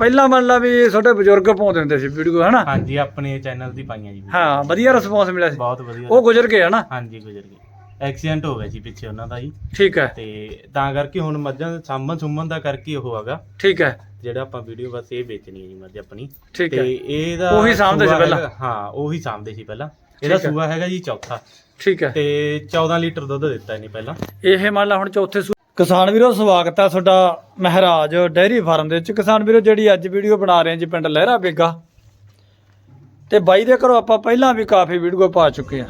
ਪਹਿਲਾਂ ਮੰਨ ਲਾ ਵੀ ਤੁਹਾਡੇ ਬਜ਼ੁਰਗ ਪਾਉਂਦੇ ਹੁੰਦੇ ਸੀ ਵੀਡੀਓ ਹਨਾ? ਹਾਂਜੀ ਆਪਣੇ ਚੈਨਲ ਦੀ ਪਾਈਆਂ ਜੀ। ਹਾਂ ਵਧੀਆ ਰਿਸਪੌਂਸ ਮਿਲਿਆ ਸੀ। ਬਹੁਤ ਵਧੀਆ ਉਹ ਗੁਜ਼ਰ ਗਏ ਹਨਾ? ਹਾਂਜੀ ਗੁਜ਼ਰ ਗਏ। ਐਕਸੀਡੈਂਟ ਹੋ ਗਿਆ ਜੀ ਪਿੱਛੇ ਉਹਨਾਂ ਦਾ ਜੀ। ਠੀਕ ਹੈ। ਤੇ ਤਾਂ ਕਰਕੇ ਹੁਣ ਮੱਝਾਂ ਦੇ ਸਾਂਭਣ ਸੁੰਮਣ ਦਾ ਕਰਕੇ ਉਹ ਹੈਗਾ। ਠੀਕ ਹੈ। ਜਿਹੜਾ ਆਪਾਂ ਵੀਡੀਓ ਬਸ ਇਹ ਵੇਚਣੀ ਹੈ ਜੀ ਮੱਝ ਆਪਣੀ। ਠੀਕ ਤੇ ਹੈ। ਇਹਦਾ ਉਹੀ ਸਾਂਭਦੇ ਸੀ ਪਹਿਲਾਂ? ਹਾਂ ਉਹੀ ਸਾਂਭਦੇ ਸੀ ਪਹਿਲਾਂ। ਇਹਦਾ। ਸੂਆ ਹੈਗਾ ਜੀ ਚੌਥਾ। ਠੀਕ ਹੈ। ਤੇ 14 ਲੀਟਰ ਦੁੱਧ ਦਿੱਤਾ ਇਹਨੇ ਪਹਿਲਾਂ। ਇਹ ਮੰਨ ਲਾ ਹੁਣ ਚੌਥੇ ਕਿਸਾਨ ਵੀਰੋ, ਸਵਾਗਤ ਹੈ ਤੁਹਾਡਾ ਮਹਾਰਾਜ ਡੈਰੀ ਫਾਰਮ ਦੇ ਵਿੱਚ। ਕਿਸਾਨ ਵੀਰੋ, ਜਿਹੜੀ ਅੱਜ ਵੀਡੀਓ ਬਣਾ ਰਹੇ ਹਾਂ ਜੀ ਪਿੰਡ ਲਹਿਰਾ ਬੇਗਾ। ਤੇ ਬਾਈ ਦੇ ਘਰੋਂ ਆਪਾਂ ਪਹਿਲਾਂ ਵੀ ਕਾਫੀ ਵੀਡੀਓ ਪਾ ਚੁੱਕੇ ਹਾਂ।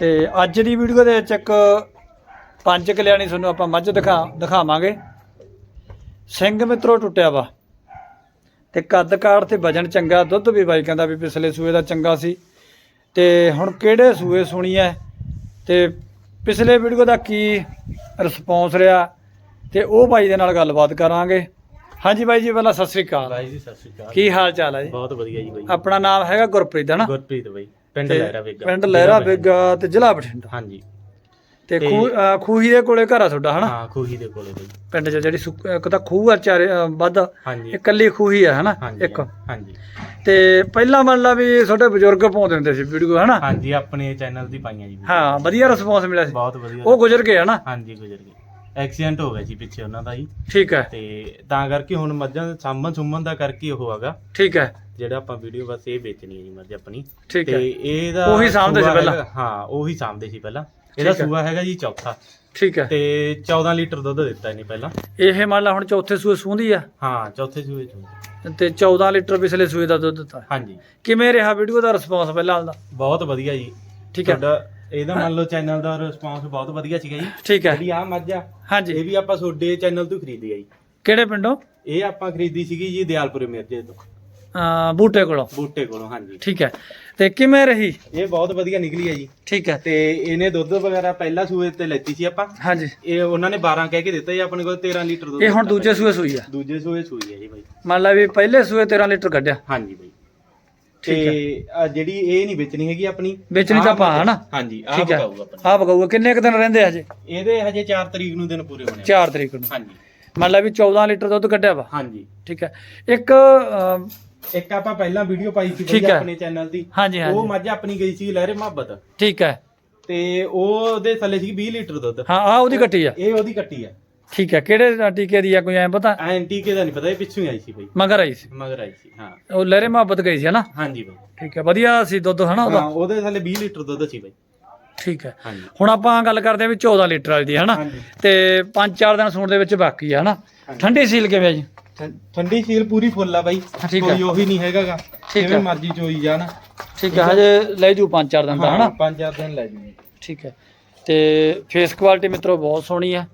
ਤੇ ਅੱਜ ਦੀ ਵੀਡੀਓ ਦੇ ਵਿੱਚ ਇੱਕ ਪੰਜ ਕਲਿਆਣੀ ਤੁਹਾਨੂੰ ਆਪਾਂ ਮੱਝ ਦਿਖਾ, ਦਿਖਾਵਾਂਗੇ। ਸਿੰਘ ਮਿੱਤਰੋ, ਟੁੱਟਿਆ ਵਾ। ਤੇ ਕੱਦ ਕਾਠ ਤੇ ਵਜਨ ਚੰਗਾ, ਦੁੱਧ ਵੀ ਬਾਈ ਕਹਿੰਦਾ ਵੀ ਪਿਛਲੇ ਸੂਏ ਦਾ ਚੰਗਾ ਸੀ। ਤੇ ਹੁਣ ਕਿਹੜੇ ਸੂਏ ਸੁਣੀ ਐ ਤੇ ਪਿਛਲੇ ਵੀਡੀਓ ਦਾ ਕੀ ਰਿਸਪੌਂਸ ਰਿਹਾ ਤੇ ਉਹ ਬਾਈ ਦੇ ਨਾਲ ਗੱਲਬਾਤ ਕਰਾਂਗੇ। ਹਾਂਜੀ ਬਾਈ ਜੀ ਪਹਿਲਾਂ ਸਤਿ ਸ੍ਰੀ ਅਕਾਲ। ਬਾਈ ਜੀ ਸਤਿ ਸ਼੍ਰੀ ਅਕਾਲ। ਕੀ ਹਾਲ ਚਾਲ ਹੈ ਜੀ? ਬਹੁਤ ਵਧੀਆ ਜੀ ਬਾਈ ਆਪਣਾ ਨਾਮ ਹੈਗਾ ਗੁਰਪ੍ਰੀਤ ਹੈ ਨਾ? ਗੁਰਪ੍ਰੀਤ ਬਾਈ ਪਿੰਡ ਲਹਿਰਾ ਵੇਗਾ ਪਿੰਡ ਲਹਿਰਾ ਬੇਗਾ ਤੇ ਜ਼ਿਲ੍ਹਾ ਬਠਿੰਡਾ। ਹਾਂਜੀ। ਤੇ ਖੂਹ ਅ, ਖੂਹੀ ਦੇ ਕੋਲੇ ਘਰ ਆ ਤੁਹਾਡਾ ਹਨਾ? ਹਾਂ ਖੂਹੀ ਦੇ ਕੋਲੇ ਬਾਈ। ਪਿੰਡ 'ਚ ਜਿਹੜੀ ਸੁੱਕ- ਇੱਕ ਤਾਂ ਖੂਹ ਆ ਚਾਰੇ ਅ, ਵੱਧ ਹਾਂਜੀ। ਇਕੱਲੀ ਖੂਹੀ ਆ ਹਨਾ? ਹਾਂਜੀ ਇੱਕ। ਹਾਂਜੀ। ਤੇ ਪਹਿਲਾਂ ਮੰਨ ਲਾ ਵੀ ਤੁਹਾਡੇ ਬਜ਼ੁਰਗ ਪਾਉਂਦੇ ਹੁੰਦੇ ਸੀ ਵੀਡੀਓ ਹਨਾ? ਹਾਂਜੀ ਆਪਣੇ ਚੈਨਲ ਦੀ ਪਾਈਆਂ ਜੀ। ਹਾਂ ਵਧੀਆ ਰਿਸਪੌਂਸ ਮਿਲਿਆ ਸੀ। ਬਹੁਤ ਵਧੀਆ। ਉਹ ਗੁਜ਼ਰ ਗਏ ਹਨਾ? ਹਾਂਜੀ ਗੁਜ਼ਰ ਗਏ। ਐਕਸੀਡੈਂਟ ਹੋ ਗਿਆ ਜੀ ਪਿੱਛੇ ਉਹਨਾਂ ਦਾ ਜੀ। ਠੀਕ ਹੈ। ਤੇ ਤਾਂ ਕਰਕੇ ਹੁਣ ਮੱਝਾਂ ਦੇ ਸਾਂਭਣ ਸੁੰਮਣ ਦਾ ਕਰਕੇ ਉਹ ਹੈਗਾ। ਠੀਕ ਹੈ। ਜਿਹੜਾ ਆਪਾਂ ਵੀਡੀਓ ਬਸ ਇਹ ਵੇਚਣੀ ਹੈ ਜੀ ਮੱਝ ਆਪਣੀ। ਠੀਕ ਹੈ। ਤੇ ਇਹਦਾ ਉਹੀ ਸਾਂਭਦੇ ਸੀ ਸੂਆ ਪਹਿਲਾਂ? ਹੈਗਾ- ਹਾਂ ਉਹੀ ਸਾਂਭਦੇ ਸੀ ਪਹਿਲਾਂ। ਇਹਦਾ ਠੀਕ ਹੈ। ਸੂਆ ਹੈਗਾ ਜੀ ਚੌਥਾ। ਠੀਕ ਹੈ। ਤੇ 14 ਲੀਟਰ ਦੁੱਧ ਦਿੱਤਾ ਇਹਨੇ ਪਹਿਲਾਂ। ਇਹ ਮੰਨ ਲਾ ਹੁਣ ਚੌਥੇ ਸੂਏ ਸੂੰਦੀ ਆ? ਹਾਂ ਚੌਥੇ ਸੂਏ ਚ ਤੇ 14 ਲੀਟਰ ਪਿਛਲੇ ਸੂਏ ਦਾ ਦੁੱਧ ਦਿੱਤਾ। ਹਾਂਜੀ। ਕਿਵੇਂ ਰਿਹਾ ਵੀਡੀਓ ਦਾ ਰਿਸਪੌਂਸ ਪਹਿਲਾਂ ਦਾ ਬਹੁਤ ਵਧੀਆ ਜੀ। ਠੀਕ ਹੈ। ਤੁਹਾਡਾ ਇਹਦਾ ਮੰਨ ਲਓ ਚੈਨਲ ਦਾ ਰਿਸਪਾਂਸ ਬਹੁਤ ਵਧੀਆ ਸੀਗਾ ਜੀ। ਠੀਕ ਹੈ। ਜਿਹੜੀ ਆ ਮੱਝ ਆ। ਹਾਂਜੀ। ਇਹ ਵੀ ਆਪਾਂ ਤੁਹਾਡੇ ਚੈਨਲ ਤੋਂ ਖਰੀਦੀ ਆ ਜੀ। ਕਿਹੜੇ ਪਿੰਡੋਂ? ਇਹ ਆਪਾਂ ਖਰੀਦੀ ਸੀਗੀ ਜੀ ਦਿਆਲਪੁਰੇ ਮਿਰਜੇ ਤੋਂ। ਅਮ ਬੂਟੇ ਕੋਲੋਂ। ਬੂਟੇ ਕੋਲੋਂ ਹਾਂਜੀ। ਠੀਕ ਹੈ। ਤੇ ਕਿਵੇਂ ਰਹੀ? ਇਹ ਬਹੁਤ ਵਧੀਆ ਨਿਕਲੀ ਆ ਜੀ। ਠੀਕ ਹੈ। ਤੇ ਇਹਨੇ ਦੁੱਧ ਵਗੈਰਾ ਪਹਿਲਾ ਸੂਏ ਤੇ ਲੈਤੀ ਸੀ ਆਪਾਂ। ਹਾਂਜੀ। ਇਹ ਉਹਨਾਂ ਨੇ 12 ਕਹਿ ਕੇ ਦਿੱਤਾ ਜੀ ਆਪਣੇ ਕੋਲ 13 ਲੀਟਰ ਦੁੱਧ ਇਹ ਹੁਣ ਦਿੱਤਾ ਦੂਜੇ ਸੂਏ ਸੂਈ ਆ। ਦੂਜੇ ਸੂਏ ਸੂਈ ਹੈ ਜੀ ਬਾਈ। ਮੰਨ ਲਾ ਵੀ ਪਹਿਲੇ ਸੂਏ 13 ਲੀਟਰ ਕੱਢਿਆ। ਹਾਂਜੀ ਬਾਈ। ਤੇ ਆਹ ਜਿਹੜੀ ਇਹ ਨਹੀਂ ਵੇਚਣੀ ਹੈਗੀ ਆਪਣੀ ਵੇਚਣੀ ਤਾਂ ਆਹ ਆਪਾਂ, ਹਨਾ? ਹਾਂਜੀ ਆਹ ਠੀਕ ਹੈ। ਬਕਾਊ ਆਪਣਾ। ਆ ਬਗਾਊਗਾ ਕਿੰਨੇ ਕੁ ਦਿਨ ਰਹਿੰਦੇ ਆ ਹਜੇ? ਇਹਦੇ ਹਜੇ 4 ਤਰੀਕ ਨੂੰ ਦਿਨ ਪੂਰੇ ਹੋਣੇ ਆ। 4 ਤਰੀਕ ਨੂੰ। ਹਾਂਜੀ। ਮੰਨ ਲਾ ਵੀ 14 ਲੀਟਰ ਦੁੱਧ ਕੱਢਿਆ ਵਾ। ਹਾਂਜੀ। ਠੀਕ ਹੈ। ਇੱਕ ਅਮ, ਇੱਕ ਆਪਾਂ ਪਹਿਲਾਂ ਵੀਡੀਓ ਪਾਈ ਸੀ ਠੀਕ ਬਾਈ ਹੈ। ਆਪਣੇ ਚੈਨਲ ਦੀ। ਹਾਂਜੀ ਉਹ ਹਾਂਜੀ ਮੱਝ ਆਪਣੀ ਗਈ ਸੀ ਲਹਿਰੇ ਮੁਹੱਬਤ। ਠੀਕ ਹੈ। ਤੇ ਉਹ ਉਹਦੇ ਥੱਲੇ ਸੀ 20 ਲੀਟਰ ਦੁੱਧ। ਹਾਂ ਆ ਉਹਦੀ ਕੱਟੀ ਆ। ਇਹ ਉਹਦੀ ਕੱਟੀ ਆ। ਠੀਕ ਹੈ ਕਿਹੜੇ ਟੀਕੇ ਦੀ ਆ ਕੋਈ ਐ ਪਤਾ? ਐਂਟੀਕੇ ਦਾ ਨਹੀਂ ਪਤਾ ਇਹ ਪਿੱਛੋਂ ਹੀ ਆਈ ਸੀ ਬਾਈ। ਮਗਰ ਆਈ ਸੀ। ਮਗਰ ਆਈ ਸੀ ਹਾਂ। ਉਹ ਲਹਿਰੇ ਮੁਹੱਬਤ ਗਈ ਸੀ ਹਨਾ ਹਾਂਜੀ ਬਾਈ। ਠੀਕ ਹੈ ਵਧੀਆ ਸੀ ਦੁੱਧ ਹਨਾ ਹਾਂ ਉਹਦਾ? ਉਹਦੇ ਥੱਲੇ 20 ਲੀਟਰ ਦੁੱਧ ਸੀ ਬਾਈ। ਠੀਕ ਹੈ। ਹਾਂਜੀ। ਹੁਣ ਆਪਾਂ ਗੱਲ ਕਰਦੇ ਹਾਂ ਵੀ 14 ਲੀਟਰ ਵਾਲੀ ਦੀ ਹਨਾ ਹਾਂਜੀ। ਤੇ 5-4 ਦਿਨ ਸੂਣ ਦੇ ਵਿੱਚ ਬਾਕੀ ਆ ਹਨਾ ਠੰਡੀ ਸੀਲ ਕਿਵੇਂ ਆ ਜੀ? ਠੰ- ਠੰਡੀ ਸੀਲ ਪੂਰੀ ਫੁੱਲ ਆ ਬਾਈ। ਹਾਂ, ਠੀਕ ਹੈ। ਕੋਈ ਉਹੀ ਨਹੀਂ ਹੈਗਾਗਾ। ਠੀਕ ਜਿਵੇਂ। ਮਰਜ਼ੀ ਚੋਈ ਜਾਣ ਠੀਕ ਹੈ ਹਜੇ ਲੈ ਜੂ 5-4 ਦਿਨ ਦਾ ਹਨਾ ਪੰਜ ਚਾਰ ਦਿਨ ਲੈ ਜੂਗੇ। ਠੀਕ ਹੈ। ਤੇ ਫੇਸ ਕੁਆਲਿਟੀ ਮਿੱਤਰੋ ਬਹੁਤ ਸੋਹਣੀ ਹੈ।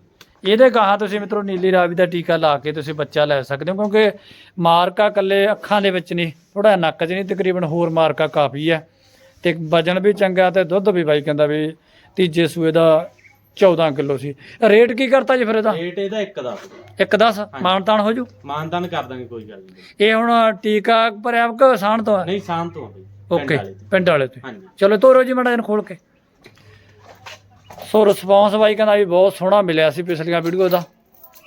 ਇਹਦੇ ਗਾਹਾਂ ਤੁਸੀਂ ਮਿੱਤਰੋ ਨੀਲੀ ਰਾਵੀ ਦਾ ਟੀਕਾ ਲਾ ਕੇ ਤੁਸੀਂ ਬੱਚਾ ਲੈ ਸਕਦੇ ਹੋ ਕਿਉਂਕਿ ਮਾਰਕਾ ਕੱਲੇ ਅੱਖਾਂ ਦੇ ਵਿੱਚ ਨਹੀਂ ਥੋੜਾ ਨੱਕ 'ਚ ਨਹੀਂ ਤਕਰੀਬਨ ਹੋਰ ਮਾਰਕਾ ਕਾਫੀ ਹੈ। ਤੇ ਵਜਨ ਵੀ ਚੰਗਾ ਤੇ ਦੁੱਧ ਵੀ ਬਾਈ ਕਹਿੰਦਾ ਵੀ ਤੀਜੇ ਸੂਏ ਦਾ 14 ਕਿਲੋ ਸੀ। ਰੇਟ ਕੀ ਕਰਤਾ ਜੀ ਫਿਰ ਇਹਦਾ? ਰੇਟ ਇਹਦਾ ਇੱਕ ਦਾ ਇੱਕ 10 ਮਾਨਤਾਨ ਹੋ ਜੂ? ਮਾਨਦਾਨ ਕਰ ਦਾਂਗੇ ਕੋਈ ਗੱਲ ਨਹੀਂ। ਇਹ ਹੁਣ ਟੀਕਾ ਭਰਿਆ ਕਿ ਤੋਂ ਨਹੀਂ ਬਈ ਪਿੰਡ ਓਕੇ ਤੇ। ਪਿੰਡ ਵਾਲੇ ਤੇ ਚਲੋ ਤੋਰੋ ਜੀ ਮੜਾ ਇਹਨੂੰ ਖੋਲ ਕੇ। ਸੋ ਰਿਸਪੌਂਸ ਬਾਈ ਕਹਿੰਦਾ ਵੀ ਬਹੁਤ ਸੋਹਣਾ ਮਿਲਿਆ ਸੀ ਪਿਛਲੀਆਂ ਵੀਡੀਓ ਦਾ।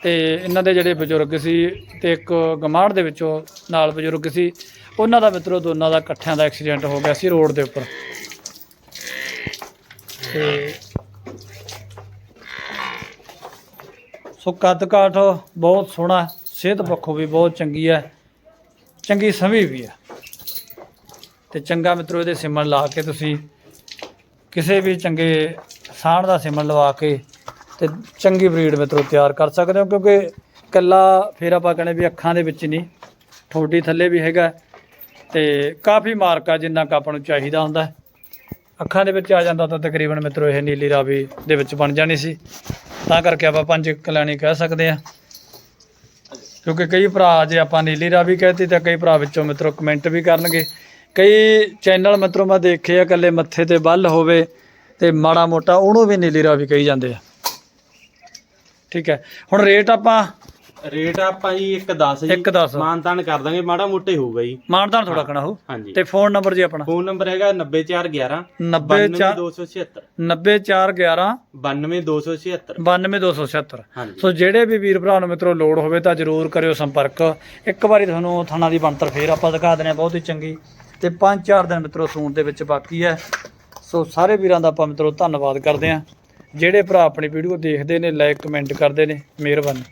ਤੇ ਇਹਨਾਂ ਦੇ ਜਿਹੜੇ ਬਜ਼ੁਰਗ ਸੀ ਤੇ ਇੱਕ ਗਮਾੜ ਦੇ ਵਿੱਚੋਂ ਨਾਲ ਬਜ਼ੁਰਗ ਸੀ, ਉਹਨਾਂ ਦਾ ਮਿੱਤਰੋ ਦੋਨਾਂ ਦਾ ਇਕੱਠਿਆਂ ਦਾ ਐਕਸੀਡੈਂਟ ਹੋ ਗਿਆ ਸੀ ਰੋਡ ਦੇ ਉੱਪਰ। ਤੇ ਸੋ ਕੱਦ ਕਾਠ ਬਹੁਤ ਸੋਹਣਾ ਸਿਹਤ ਪੱਖੋਂ ਵੀ ਬਹੁਤ ਚੰਗੀ ਹੈ, ਚੰਗੀ ਸਮੀ ਵੀ ਹੈ। ਤੇ ਚੰਗਾ ਮਿੱਤਰੋ ਇਹਦੇ ਸਿਮਣ ਲਾ ਕੇ ਤੁਸੀਂ ਕਿਸੇ ਵੀ ਚੰਗੇ ਸਾਣ ਦਾ ਸਿਮਨ ਲਵਾ ਕੇ ਤੇ ਚੰਗੀ ਬਰੀਡ ਮਿੱਤਰੋ ਤਿਆਰ ਕਰ ਸਕਦੇ ਹੋ, ਕਿਉਂਕਿ ਕੱਲਾ ਫਿਰ ਆਪਾਂ ਕਹਿੰਦੇ ਵੀ ਅੱਖਾਂ ਦੇ ਵਿੱਚ ਨਹੀਂ, ਠੋਡੀ ਥੱਲੇ ਵੀ ਹੈਗਾ ਤੇ ਕਾਫੀ ਮਾਰਕਾ ਜਿੰਨਾ ਕੁ ਆਪਾਂ ਨੂੰ ਚਾਹੀਦਾ ਹੁੰਦਾ। ਅੱਖਾਂ ਦੇ ਵਿੱਚ ਆ ਜਾਂਦਾ ਤਾਂ ਤਕਰੀਬਨ ਮਿੱਤਰੋ ਇਹ ਨੀਲੀ ਰਾਵੀ ਦੇ ਵਿੱਚ ਬਣ ਜਾਣੀ ਸੀ। ਤਾਂ ਕਰਕੇ ਆਪਾਂ ਪੰਜ ਕਲਾਣੀ ਕਹਿ ਸਕਦੇ ਆ ਕਿਉਂਕਿ ਕਈ ਭਰਾ ਜੇ ਆਪਾਂ ਨੀਲੀ ਰਾਵੀ ਕਹਿਤੀ ਤਾਂ ਕਈ ਭਰਾ ਵਿੱਚੋਂ ਮਿੱਤਰੋ ਕਮੈਂਟ ਵੀ ਕਰਨਗੇ। ਕਈ ਚੈਨਲ ਮਿੱਤਰੋ ਮੈਂ ਦੇਖੇ ਆ ਇਕੱਲੇ ਮੱਥੇ ਤੇ ਬੱਲ ਹੋਵੇ ਤੇ ਮਾੜਾ ਮੋਟਾ ਉਹਨੂੰ ਵੀ ਨੀਲੀ ਰਾਵੀ ਕਹੀ ਜਾਂਦੇ ਆ। ਠੀਕ ਹੈ ਹੁਣ ਰੇਟ ਆਪਾਂ ਰੇਟ ਆਪਾਂ ਜੀ 110 ਜੀ। ਇੱਕ ਦਸ। ਮਾਨਤਾਨ ਕਰ ਦਾਂਗੇ ਮਾੜਾ ਮੋਟਾ ਹੀ ਹੋਊਗਾ ਜੀ। ਮਾਨਦਾਨ ਥੋੜਾ ਕਣਾ ਹੋ ਹਾਂਜੀ। ਤੇ ਫੋਨ ਨੰਬਰ ਜੀ ਆਪਣਾ? ਫੋਨ ਨੰਬਰ ਹੈਗਾ 90411 904 92276 90411 92276 92276 ਹਾਂਜੀ। ਸੋ ਜਿਹੜੇ ਵੀ ਵੀਰ ਭਰਾ ਨੂੰ ਮਿੱਤਰੋ ਲੋੜ ਹੋਵੇ ਤਾਂ ਜਰੂਰ ਕਰਿਓ ਸੰਪਰਕ। ਇੱਕ ਵਾਰੀ ਤੁਹਾਨੂੰ ਥਾਣਾ ਦੀ ਬਣਤਰ ਫੇਰ ਆਪਾਂ ਦਿਖਾ ਹਾਂ ਬਹੁਤ ਹੀ ਚੰਗੀ ਤੇ 5-4 ਦਿਨ ਮਿੱਤਰੋ ਸੂਣ ਦੇ ਵਿੱਚ ਬਾਕੀ ਹੈ। ਸੋ ਸਾਰੇ ਵੀਰਾਂ ਦਾ ਆਪਾਂ ਮਿੱਤਰੋ ਧੰਨਵਾਦ ਕਰਦੇ ਹਾਂ। ਜਿਹੜੇ ਭਰਾ ਆਪਣੀ ਵੀਡੀਓ ਦੇਖਦੇ ਨੇ ਲਾਈਕ ਕਮੈਂਟ ਕਰਦੇ ਨੇ, ਮਿਹਰਬਾਨੀ।